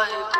아이고.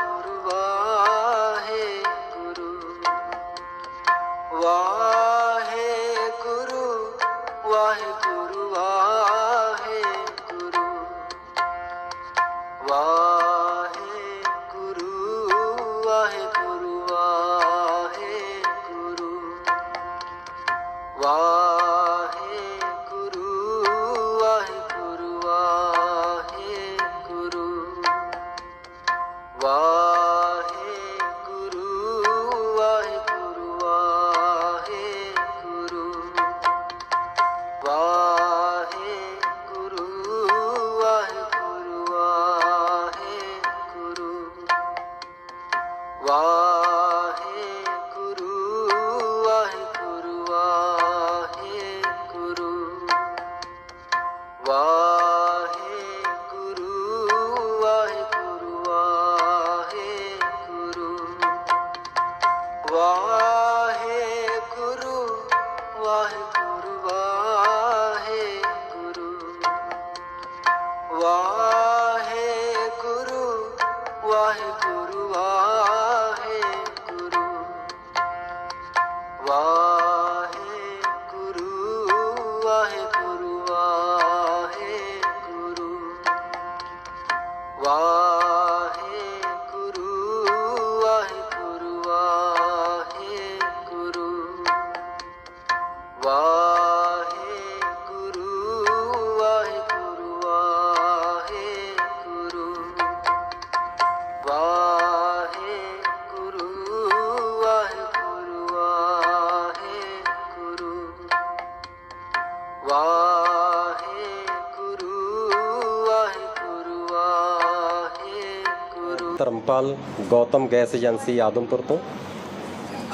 Dharampal Gautam gas agency Adampur ਤੋਂ।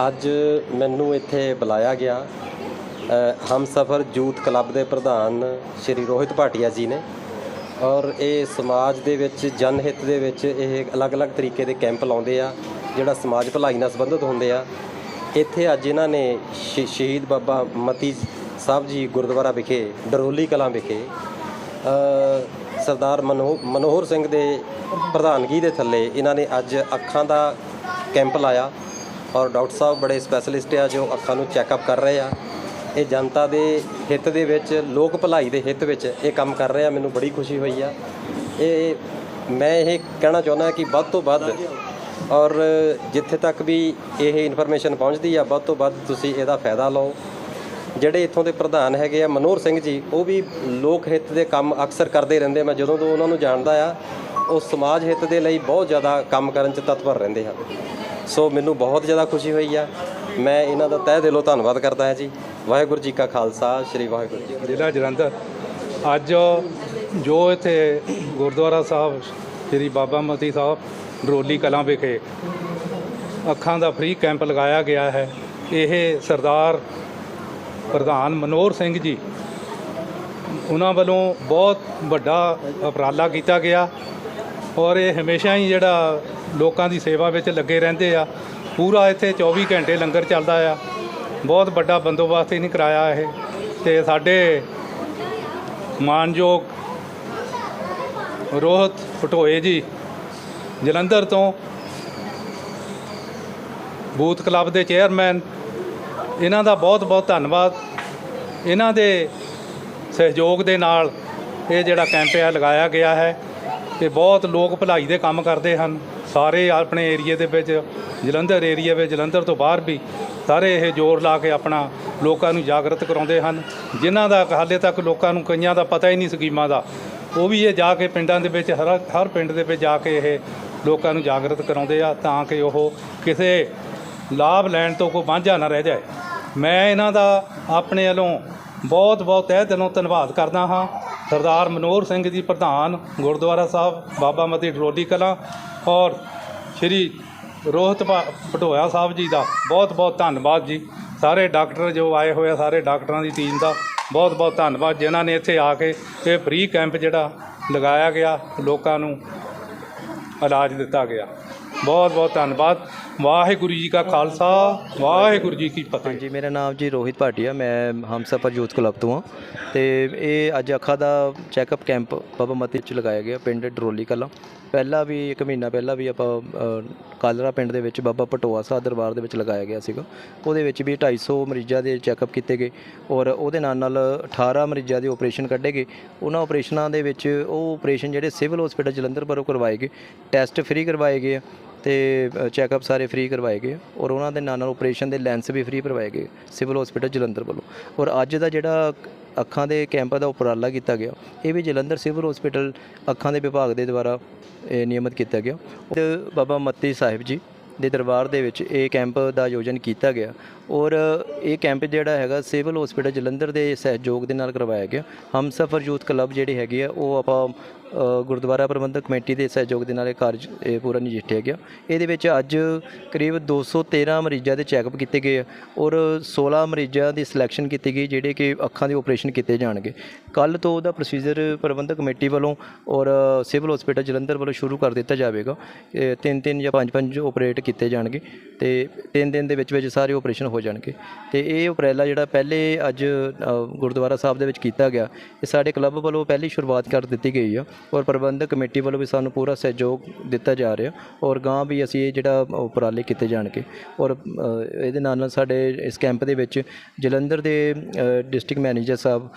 ਅੱਜ ਮੈਨੂੰ ਇੱਥੇ ਬੁਲਾਇਆ ਗਿਆ ਹਮਸਫਰ ਯੂਥ ਕਲੱਬ ਦੇ ਪ੍ਰਧਾਨ ਸ਼੍ਰੀ ਰੋਹਿਤ ਭਾਟੀਆ ਜੀ ਨੇ ਔਰ ਇਹ ਸਮਾਜ ਦੇ ਵਿੱਚ ਜਨ ਹਿੱਤ ਦੇ ਵਿੱਚ ਇਹ ਅਲੱਗ-ਅਲੱਗ ਤਰੀਕੇ ਦੇ ਕੈਂਪ ਲਾਉਂਦੇ ਆ, ਜਿਹੜਾ ਸਮਾਜ ਭਲਾਈ ਨਾਲ ਸੰਬੰਧਿਤ ਹੁੰਦੇ ਆ। ਇੱਥੇ ਅੱਜ ਇਹਨਾਂ ਨੇ ਸ਼ਹੀਦ ਬਾਬਾ ਮਤੀ ਸਾਹਿਬ ਜੀ ਗੁਰਦੁਆਰਾ ਵਿਖੇ, ਡਰੋਲੀ ਕਲਾਂ ਵਿਖੇ ਸਰਦਾਰ ਮਨੋ- ਮਨੋਹਰ ਸਿੰਘ ਦੇ ਪ੍ਰਧਾਨਗੀ ਦੇ ਥੱਲੇ ਇਹਨਾਂ ਨੇ ਅੱਜ ਅੱਖਾਂ ਦਾ ਕੈਂਪ ਲਾਇਆ ਔਰ ਡਾਕਟਰ ਸਾਹਿਬ ਬੜੇ ਸਪੈਸ਼ਲਿਸਟ ਆ ਜੋ ਅੱਖਾਂ ਨੂੰ ਚੈੱਕਅਪ ਕਰ ਰਹੇ ਆ। ਇਹ ਜਨਤਾ ਦੇ ਹਿੱਤ ਦੇ ਵਿੱਚ, ਲੋਕ ਭਲਾਈ ਦੇ ਹਿੱਤ ਵਿੱਚ ਇਹ ਕੰਮ ਕਰ ਰਹੇ ਆ। ਮੈਨੂੰ ਬੜੀ ਖੁਸ਼ੀ ਹੋਈ ਆ। ਇਹ, ਮੈਂ ਇਹ ਕਹਿਣਾ ਚਾਹੁੰਦਾ ਕਿ ਵੱਧ ਤੋਂ ਵੱਧ ਔਰ ਜਿੱਥੇ ਤੱਕ ਵੀ ਇਹ ਇਨਫੋਰਮੇਸ਼ਨ ਪਹੁੰਚਦੀ ਆ, ਵੱਧ ਤੋਂ ਵੱਧ ਤੁਸੀਂ ਇਹਦਾ ਫਾਇਦਾ ਲਓ। ਜਿਹੜੇ ਇੱਥੋਂ ਦੇ ਪ੍ਰਧਾਨ ਹੈਗੇ ਆ ਮਨੋਹਰ ਸਿੰਘ ਜੀ, ਉਹ ਵੀ ਲੋਕ ਹਿੱਤ ਦੇ ਕੰਮ ਅਕਸਰ ਕਰਦੇ ਰਹਿੰਦੇ ਮੈਂ ਜਦੋਂ ਤੋਂ ਉਹਨਾਂ ਨੂੰ ਜਾਣਦਾ ਆ, ਉਹ ਸਮਾਜ ਹਿੱਤ ਦੇ ਲਈ ਬਹੁਤ ਜ਼ਿਆਦਾ ਕੰਮ ਕਰਨ 'ਚ ਤਤਪਰ ਰਹਿੰਦੇ ਹਨ ਸੋ ਮੈਨੂੰ ਬਹੁਤ ਜ਼ਿਆਦਾ ਖੁਸ਼ੀ ਹੋਈ ਆ। ਮੈਂ ਇਹਨਾਂ ਦਾ ਤਹਿ ਦਿਲੋਂ ਧੰਨਵਾਦ ਕਰਦਾ ਹਾਂ ਜੀ। ਵਾਹਿਗੁਰੂ ਜੀ ਕਾ ਖਾਲਸਾ, ਸ੍ਰੀ ਵਾਹਿਗੁਰੂ ਜੀ ਕੀ ਜ਼ਿਲ੍ਹਾ ਜਲੰਧਰ। ਅੱਜ ਜੋ ਇੱਥੇ ਗੁਰਦੁਆਰਾ ਸਾਹਿਬ, ਸ੍ਰੀ ਬਾਬਾ ਮਤੀ ਸਾਹਿਬ ਡਰੋਲੀ ਕਲਾਂ ਵਿਖੇ ਅੱਖਾਂ ਦਾ ਫ੍ਰੀ ਕੈਂਪ ਲਗਾਇਆ ਗਿਆ ਹੈ, ਇਹ ਸਰਦਾਰ ਪ੍ਰਧਾਨ ਮਨੋਹਰ ਸਿੰਘ ਜੀ, ਉਹਨਾਂ ਵੱਲੋਂ ਬਹੁਤ ਵੱਡਾ ਉਪਰਾਲਾ ਕੀਤਾ ਗਿਆ ਔਰ ਇਹ ਹਮੇਸ਼ਾ ਹੀ ਜਿਹੜਾ ਲੋਕਾਂ ਦੀ ਸੇਵਾ ਵਿੱਚ ਲੱਗੇ ਰਹਿੰਦੇ ਆ, ਪੂਰਾ ਇੱਥੇ 24 ਘੰਟੇ ਲੰਗਰ ਚੱਲਦਾ ਆ, ਬਹੁਤ ਵੱਡਾ ਬੰਦੋਬਸਤ ਹੀ ਨਹੀਂ ਕਰਾਇਆ ਇਹ ਤੇ ਸਾਡੇ ਮਾਨਯੋਗ ਰੋਹਤ ਪਟੋਏ ਜੀ, ਜਲੰਧਰ ਤੋਂ ਬੂਥ ਕਲੱਬ ਦੇ ਚੇਅਰਮੈਨ ਇਹਨਾਂ ਦਾ ਬਹੁਤ ਬਹੁਤ ਧੰਨਵਾਦ। ਇਹਨਾਂ ਦੇ ਸਹਿਯੋਗ ਦੇ ਨਾਲ ਇਹ ਜਿਹੜਾ ਕੈਂਪ ਆ ਲਗਾਇਆ ਗਿਆ ਹੈ। ਤੇ ਬਹੁਤ ਲੋਕ ਭਲਾਈ ਦੇ ਕੰਮ ਕਰਦੇ ਹਨ। ਸਾਰੇ ਆਪਣੇ ਏਰੀਏ ਦੇ ਵਿੱਚ, ਜਲੰਧਰ ਏਰੀਆ ਵਿੱਚ, ਜਲੰਧਰ ਤੋਂ ਬਾਹਰ ਵੀ ਸਾਰੇ ਇਹ ਜ਼ੋਰ ਲਾ ਕੇ ਆਪਣਾ ਲੋਕਾਂ ਨੂੰ ਜਾਗਰਤ ਕਰਾਉਂਦੇ ਹਨ। ਜਿਨ੍ਹਾਂ ਦਾ ਹਾਲੇ ਤੱਕ ਲੋਕਾਂ ਨੂੰ ਕਈਆਂ ਦਾ ਪਤਾ ਹੀ ਨਹੀਂ ਸਕੀਮਾਂ ਦਾ। ਉਹ ਵੀ ਇਹ ਜਾ ਕੇ ਪਿੰਡਾਂ ਦੇ ਵਿੱਚ, ਹਰ ਹਰ ਪਿੰਡ ਦੇ ਵਿੱਚ ਜਾ ਕੇ ਇਹ ਲੋਕਾਂ ਨੂੰ ਜਾਗਰਤ ਕਰਾਉਂਦੇ ਆ ਤਾਂ ਕਿ ਉਹ ਕਿਸੇ ਲਾਭ ਲੈਣ ਤੋਂ ਕੋਈ ਵਾਂਝਾ ਨਾ ਰਹਿ ਜਾਏ। ਮੈਂ ਇਹਨਾਂ ਦਾ ਆਪਣੇ ਵੱਲੋਂ ਬਹੁਤ ਬਹੁਤ ਤਹਿ ਦਿਲੋਂ ਧੰਨਵਾਦ ਕਰਦਾ ਹਾਂ। ਸਰਦਾਰ ਮਨੋਹਰ ਸਿੰਘ ਜੀ ਪ੍ਰਧਾਨ, ਗੁਰਦੁਆਰਾ ਸਾਹਿਬ, ਬਾਬਾ ਮਤੀ ਡਰੋਲੀ ਕਲਾਂ ਔਰ ਸ਼੍ਰੀ ਰੋਹਤ ਭਾ- ਪਟੋਇਆ ਸਾਹਿਬ ਜੀ ਦਾ ਬਹੁਤ ਬਹੁਤ ਧੰਨਵਾਦ ਜੀ। ਸਾਰੇ ਡਾਕਟਰ ਜੋ ਆਏ ਹੋਏ ਆ, ਸਾਰੇ ਡਾਕਟਰਾਂ ਦੀ ਟੀਮ ਦਾ ਬਹੁਤ ਬਹੁਤ ਧੰਨਵਾਦ। ਜਿਨ੍ਹਾਂ ਨੇ ਇੱਥੇ ਆ ਕੇ ਇਹ ਫ੍ਰੀ ਕੈਂਪ ਜਿਹੜਾ ਲਗਾਇਆ ਗਿਆ, ਲੋਕਾਂ ਨੂੰ ਇਲਾਜ ਦਿੱਤਾ ਗਿਆ। ਬਹੁਤ ਬਹੁਤ ਧੰਨਵਾਦ। ਵਾਹਿਗੁਰੂ ਜੀ ਕਾ ਖਾਲਸਾ, ਵਾਹਿਗੁਰੂ ਜੀ ਕੀ ਫਤਿਹ। ਹਾਂਜੀ, ਮੇਰਾ ਨਾਮ ਜੀ ਰੋਹਿਤ ਭਾਟੀਆ ਮੈਂ ਹਮਸਫਰ ਯੂਥ ਕਲੱਬ ਤੋਂ ਹਾਂ ਤੇ ਇਹ ਅੱਜ ਅੱਖਾਂ ਦਾ ਚੈੱਕਅਪ ਕੈਂਪ ਬਾਬਾ ਮਤੀ ਚ ਲਗਾਇਆ ਗਿਆ, ਪਿੰਡ ਡਰੋਲੀ ਕਲਾਂ। ਪਹਿਲਾਂ ਵੀ, ਇੱਕ ਮਹੀਨਾ ਪਹਿਲਾਂ ਵੀ ਆਪਾਂ ਕਾਲਰਾ ਪਿੰਡ ਦੇ ਵਿੱਚ ਬਾਬਾ ਪਟੋਆ ਸਾਹਿਬ ਦਰਬਾਰ ਦੇ ਵਿੱਚ ਲਗਾਇਆ ਗਿਆ ਸੀਗਾ। ਉਹਦੇ ਵਿੱਚ ਵੀ 250 ਮਰੀਜ਼ਾਂ ਦੇ ਚੈੱਕਅਪ ਕੀਤੇ ਗਏ ਔਰ ਉਹਦੇ ਨਾਲ ਨਾਲ 18 ਮਰੀਜ਼ਾਂ ਦੇ ਆਪਰੇਸ਼ਨ ਕੱਢੇ ਗਏ। ਉਹਨਾਂ ਆਪਰੇਸ਼ਨਾਂ ਦੇ ਵਿੱਚ ਉਹ ਆਪਰੇਸ਼ਨ ਜਿਹੜੇ ਸਿਵਲ ਹਸਪੀਟਲ ਜਲੰਧਰ ਵੱਲੋਂ ਕਰਵਾਏ ਗਏ, ਟੈਸਟ ਫ੍ਰੀ ਕਰਵਾਏ ਗਏ ਤੇ ਚੈੱਕਅਪ ਸਾਰੇ ਫ੍ਰੀ ਕਰਵਾਏ ਗਏ ਔਰ ਉਹਨਾਂ ਦੇ ਨਾਲ ਨਾਲ ਆਪਰੇਸ਼ਨ ਦੇ ਲੈਂਸ ਵੀ ਫ੍ਰੀ ਕਰਵਾਏ ਗਏ ਸਿਵਲ ਹਸਪੀਟਲ ਜਲੰਧਰ ਵੱਲੋਂ। ਔਰ ਅੱਜ ਦਾ ਜਿਹੜਾ ਅੱਖਾਂ ਦੇ ਕੈਂਪ ਦਾ ਉਪਰਾਲਾ ਕੀਤਾ ਗਿਆ, ਇਹ ਵੀ ਜਲੰਧਰ ਸਿਵਲ ਹਸਪੀਟਲ ਅੱਖਾਂ ਦੇ ਵਿਭਾਗ ਦੇ ਦੁਆਰਾ, ਇਹ ਨਿਯਮਿਤ ਕੀਤਾ ਗਿਆ। ਬਾਬਾ ਮੱਤੀ ਸਾਹਿਬ ਜੀ ਦੇ ਦਰਬਾਰ ਦੇ ਵਿੱਚ ਇਹ ਕੈਂਪ ਦਾ ਆਯੋਜਨ ਕੀਤਾ ਗਿਆ ਔਰ ਇਹ ਕੈਂਪ ਜਿਹੜਾ ਹੈਗਾ ਸਿਵਲ ਹਸਪੀਟਲ ਜਲੰਧਰ ਦੇ ਸਹਿਯੋਗ ਦੇ ਨਾਲ ਕਰਵਾਇਆ ਗਿਆ। ਹਮਸਫਰ ਯੂਥ ਕਲੱਬ ਜਿਹੜੀ ਹੈਗੀ ਆ, ਉਹ ਆਪਾਂ ਗੁਰਦੁਆਰਾ ਪ੍ਰਬੰਧਕ ਕਮੇਟੀ ਦੇ ਸਹਿਯੋਗ ਦੇ ਨਾਲ ਇਹ ਕਾਰਜ, ਇਹ ਪੂਰਾ ਨਜਿੱਠਿਆ ਗਿਆ। ਇਹਦੇ ਵਿੱਚ ਅੱਜ ਕਰੀਬ 213 ਮਰੀਜ਼ਾਂ ਦੇ ਚੈੱਕਅਪ ਕੀਤੇ ਗਏ ਆ ਔਰ 16 ਮਰੀਜ਼ਾਂ ਦੀ ਸਿਲੈਕਸ਼ਨ ਕੀਤੀ ਗਈ, ਜਿਹੜੇ ਕਿ ਅੱਖਾਂ ਦੇ ਆਪਰੇਸ਼ਨ ਕੀਤੇ ਜਾਣਗੇ। ਕੱਲ ਤੋਂ ਉਹਦਾ ਪ੍ਰੋਸੀਜਰ ਪ੍ਰਬੰਧਕ ਕਮੇਟੀ ਵੱਲੋਂ ਔਰ ਸਿਵਲ ਹਸਪੀਟਲ ਜਲੰਧਰ ਵੱਲੋਂ ਸ਼ੁਰੂ ਕਰ ਦਿੱਤਾ ਜਾਵੇਗਾ। ਇਹ ਤਿੰਨ ਤਿੰਨ ਜਾਂ ਪੰਜ ਪੰਜ ਆਪਰੇਟ ਕੀਤੇ ਜਾਣਗੇ ਤੇ ਤਿੰਨ ਦਿਨ ਦੇ ਵਿੱਚ ਵਿੱਚ ਸਾਰੇ ਆਪਰੇਸ਼ਨ ਹੋ ਜਾਣਗੇ। ਤੇ ਇਹ ਉਪਰਾਲਾ ਜਿਹੜਾ ਪਹਿਲੇ ਅੱਜ ਗੁਰਦੁਆਰਾ ਸਾਹਿਬ ਦੇ ਵਿੱਚ ਕੀਤਾ ਗਿਆ, ਇਹ ਸਾਡੇ ਕਲੱਬ ਵੱਲੋਂ ਪਹਿਲੀ ਸ਼ੁਰੂਆਤ ਕਰ ਦਿੱਤੀ ਗਈ ਆ। ਔਰ ਪ੍ਰਬੰਧਕ ਕਮੇਟੀ ਵੱਲੋਂ ਵੀ ਸਾਨੂੰ ਪੂਰਾ ਸਹਿਯੋਗ ਦਿੱਤਾ ਜਾ ਰਿਹਾ ਔਰ ਗਾਂ ਵੀ ਅਸੀਂ ਇਹ ਜਿਹੜਾ ਉਪਰਾਲੇ ਕੀਤੇ ਜਾਣਗੇ ਔਰ ਇਹਦੇ ਨਾਲ ਨਾਲ ਸਾਡੇ ਇਸ ਕੈਂਪ ਦੇ ਵਿੱਚ ਜਲੰਧਰ ਦੇ ਡਿਸਟ੍ਰਿਕਟ ਮੈਨੇਜਰ ਸਾਹਿਬ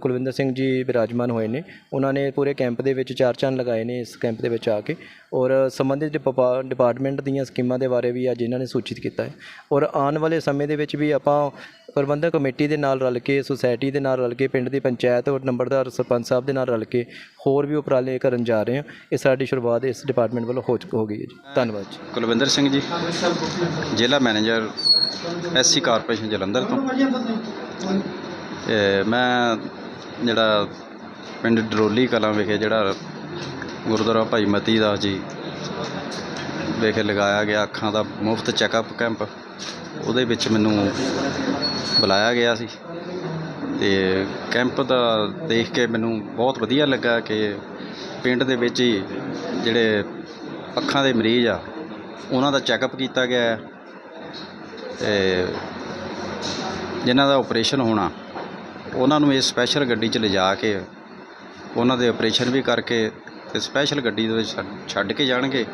ਕੁਲਵਿੰਦਰ ਸਿੰਘ ਜੀ ਵਿਰਾਜਮਾਨ ਹੋਏ ਨੇ। ਉਹਨਾਂ ਨੇ ਪੂਰੇ ਕੈਂਪ ਦੇ ਵਿੱਚ ਚਾਰ ਚੰਨ ਲਗਾਏ ਨੇ ਇਸ ਕੈਂਪ ਦੇ ਵਿੱਚ ਆ ਕੇ ਔਰ ਸੰਬੰਧਿਤ ਡਿਪਾ- ਡਿਪਾਰਟਮੈਂਟ ਦੀਆਂ ਸਕੀਮਾਂ ਦੇ ਬਾਰੇ ਵੀ ਅੱਜ ਇਹਨਾਂ ਨੇ ਸੂਚਿਤ ਕੀਤਾ ਹੈ। ਔਰ ਆਉਣ ਵਾਲੇ ਸਮੇਂ ਦੇ ਵਿੱਚ ਵੀ ਆਪਾਂ ਪ੍ਰਬੰਧਕ ਕਮੇਟੀ ਦੇ ਨਾਲ ਰਲ ਕੇ, ਸੁਸਾਇਟੀ ਦੇ ਨਾਲ ਰਲ ਕੇ, ਪਿੰਡ ਦੀ ਪੰਚਾਇਤ ਔਰ ਨੰਬਰਦਾਰ ਸਰਪੰਚ ਸਾਹਿਬ ਦੇ ਨਾਲ ਰਲ ਕੇ ਹੋਰ ਵੀ ਉਪਰਾਲੇ ਕਰਨ ਜਾ ਰਹੇ ਹਾਂ। ਇਹ ਸਾਡੀ ਸ਼ੁਰੂਆਤ ਇਸ ਡਿਪਾਰਟਮੈਂਟ ਵੱਲੋਂ ਹੋ ਚੁੱਕ, ਹੋ ਗਈ ਹੈ ਜੀ। ਧੰਨਵਾਦ ਜੀ। ਕੁਲਵਿੰਦਰ ਸਿੰਘ ਜੀ, ਜ਼ਿਲ੍ਹਾ ਮੈਨੇਜਰ ਐਸਸੀ ਕਾਰਪੋਰੇਸ਼ਨ ਜਲੰਧਰ ਤੋਂ। ਮੈਂ ਜਿਹੜਾ ਪਿੰਡ ਡਰੋਲੀ ਕਲਾਂ ਵਿਖੇ ਜਿਹੜਾ ਗੁਰਦੁਆਰਾ ਭਾਈ ਮਤੀ ਦਾਸ ਜੀ ਵਿਖੇ ਲਗਾਇਆ ਗਿਆ ਅੱਖਾਂ ਦਾ ਮੁਫਤ ਚੈੱਕਅਪ ਕੈਂਪ ਉਹਦੇ ਵਿੱਚ ਮੈਨੂੰ ਬੁਲਾਇਆ ਗਿਆ ਸੀ। ਤੇ ਕੈਂਪ ਦਾ ਦੇਖ ਕੇ ਮੈਨੂੰ ਬਹੁਤ ਵਧੀਆ ਲੱਗਾ ਕਿ ਪਿੰਡ ਦੇ ਵਿੱਚ ਹੀ ਜਿਹੜੇ ਅੱਖਾਂ ਦੇ ਮਰੀਜ਼ ਆ, ਉਹਨਾਂ ਦਾ ਚੈੱਕਅਪ ਕੀਤਾ ਗਿਆ ਹੈ। ਤੇ ਜਿਨ੍ਹਾਂ ਦਾ ਆਪਰੇਸ਼ਨ ਹੋਣਾ, ਉਹਨਾਂ ਨੂੰ ਇਹ ਸਪੈਸ਼ਲ ਗੱਡੀ 'ਚ ਲਿਜਾ ਕੇ ਉਹਨਾਂ ਦੇ ਆਪਰੇਸ਼ਨ ਵੀ ਕਰਕੇ ਤੇ ਸਪੈਸ਼ਲ ਗੱਡੀ ਦੇ ਵਿੱਚ ਛੱਡ- ਛੱਡ ਕੇ ਜਾਣਗੇ।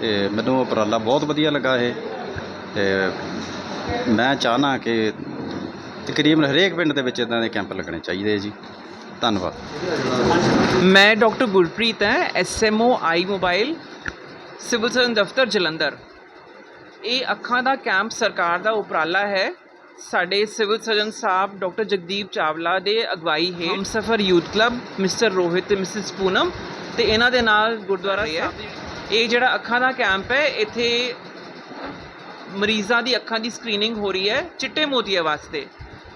ਤੇ ਮੈਨੂੰ ਉਪਰਾਲਾ ਬਹੁਤ ਵਧੀਆ ਲੱਗਾ ਇਹ। ਤੇ ਮੈਂ ਚਾਹਨਾ ਕਿ ਤਕਰੀਬਨ ਹਰੇਕ ਪਿੰਡ ਦੇ ਵਿੱਚ ਇਦਾਂ ਦੇ ਕੈਂਪ ਲੱਗਣੇ ਚਾਹੀਦੇ ਜੀ। ਧੰਨਵਾਦ। ਮੈਂ ਡਾਕਟਰ ਗੁਰਪ੍ਰੀਤ ਹਾਂ SMO I mobile civil surgeon ਦਫ਼ਤਰ ਜਲੰਧਰ। ਇਹ ਅੱਖਾਂ ਦਾ ਕੈਂਪ ਸਰਕਾਰ ਦਾ ਉਪਰਾਲਾ ਹੈ। ਸਾਡੇ ਸਿਵਲ ਸਰਜਨ ਸਾਹਿਬ ਡਾਕਟਰ ਜਗਦੀਪ ਚਾਵਲਾ ਦੇ ਅਗਵਾਈ ਹੇਠ Humsafar youth club mister Rohit ਤੇ ਮਿਸਿਸ ਪੂਨਮ ਤੇ ਇਹਨਾਂ ਦੇ ਨਾਲ ਗੁਰਦੁਆਰਾ ਸਾਹਿਬ ਇਹ ਜਿਹੜਾ ਅੱਖਾਂ ਦਾ ਕੈਂਪ ਹੈ ਇੱਥੇ ਮਰੀਜ਼ਾਂ ਦੀ ਅੱਖਾਂ ਦੀ ਸਕਰੀਨਿੰਗ ਹੋ ਰਹੀ ਹੈ ਚਿੱਟੇ ਮੋਤੀਏ ਵਾਸਤੇ।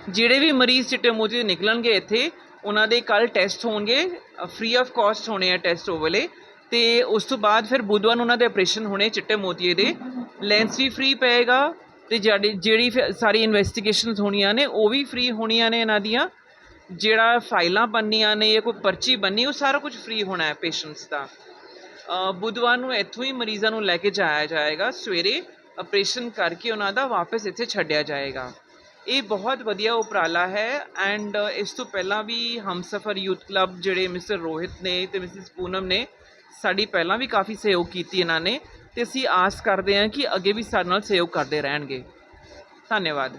ਜਿਹੜੇ ਵੀ ਮਰੀਜ਼ ਚਿੱਟੇ ਮੋਤੀ ਦੇ ਨਿਕਲਣਗੇ ਇੱਥੇ, ਉਹਨਾਂ ਦੇ ਕੱਲ ਟੈਸਟ ਹੋਣਗੇ ਫ੍ਰੀ ਆਫ ਕਾਸਟ ਹੋਣੇ ਆ ਟੈਸਟ ਉਹ ਵਾਲੇ। ਤੇ ਉਸ ਤੋਂ ਬਾਅਦ ਫਿਰ ਬੁੱਧਵਾਰ ਨੂੰ ਉਹਨਾਂ ਦੇ ਆਪਰੇਸ਼ਨ ਹੋਣੇ ਚਿੱਟੇ ਮੋਤੀਏ ਦੇ। ਲੈਂਸ ਵੀ ਫ੍ਰੀ ਪਏਗਾ ਤੇ ਜਿਹੜੀ ਜਿਹੜੀ ਸਾਰੀ ਇਨਵੈਸਟੀਗੇਸ਼ਨਸ ਹੋਣੀਆਂ ਨੇ, ਉਹ ਵੀ ਫ੍ਰੀ ਹੋਣੀਆਂ ਨੇ ਇਹਨਾਂ ਦੀਆਂ। ਜਿਹੜਾ ਫਾਈਲਾਂ ਬਣਨੀਆਂ ਨੇ ਜਾਂ ਕੋਈ ਪਰਚੀ ਬਣਨੀ, ਉਹ ਸਾਰਾ ਕੁਝ ਫ੍ਰੀ ਹੋਣਾ ਹੈ ਪੇਸ਼ੈਂਟਸ ਦਾ। ਬੁੱਧਵਾਰ ਨੂੰ ਇੱਥੋਂ ਹੀ ਮਰੀਜ਼ਾਂ ਨੂੰ ਲੈ ਕੇ ਜਾਇਆ ਜਾਏਗਾ। ਸਵੇਰੇ ਆਪਰੇਸ਼ਨ ਕਰਕੇ ਉਹਨਾਂ ਦਾ ਵਾਪਸ ਇੱਥੇ ਛੱਡਿਆ ਜਾਏਗਾ। ਇਹ ਬਹੁਤ ਵਧੀਆ ਉਪਰਾਲਾ ਹੈ ਐਂਡ ਇਸ ਤੋਂ ਪਹਿਲਾਂ ਵੀ ਹਮਸਫਰ ਯੂਥ ਕਲੱਬ ਜਿਹੜੇ ਮਿਸਟਰ ਰੋਹਿਤ ਨੇ ਤੇ ਮਿਸਿਸ ਪੂਨਮ ਨੇ ਸਾਡੀ ਪਹਿਲਾਂ ਵੀ ਕਾਫੀ ਸਹਿਯੋਗ ਕੀਤੀ ਇਹਨਾਂ ਨੇ ਤੇ ਅਸੀਂ ਆਸ ਕਰਦੇ ਹਾਂ ਕਿ ਅੱਗੇ ਵੀ ਸਾਡੇ ਨਾਲ ਸਹਿਯੋਗ ਕਰਦੇ ਰਹਿਣਗੇ। ਧੰਨਵਾਦ।